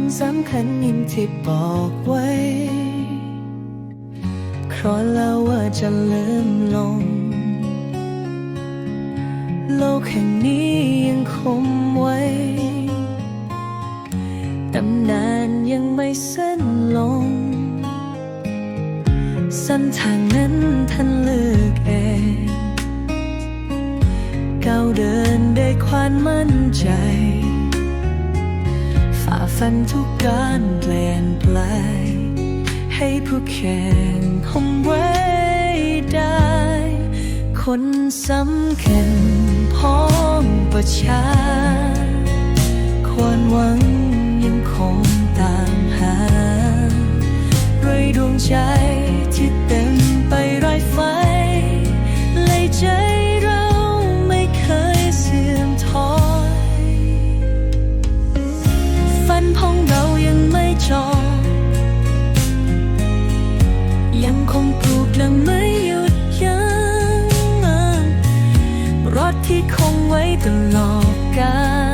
นสำคัญยิ่งที่บอกไว้ครอแล้วว่าจะลืมลง โลกแห่งนี้ยังคงไว้ ตำนานยังไม่สิ้นลงเส้นทางนั้นท่านเลือกเองก้าวเดินด้วยความมั่นใจ ฝ่นทุกการเปลี่ยนแปลงให้ผู้แข่งคงไว้ได้ คนสำคัญพ้องประชาความหวังยังคงตามหาด้วยดวงใจ ปลูกและไม่หยุดยั้งรถที่คงไว้ตลอดกาล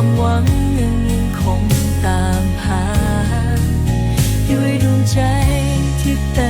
ความหวังหนึ่งคงตามหา อยู่ใดวงใจที่เต็ม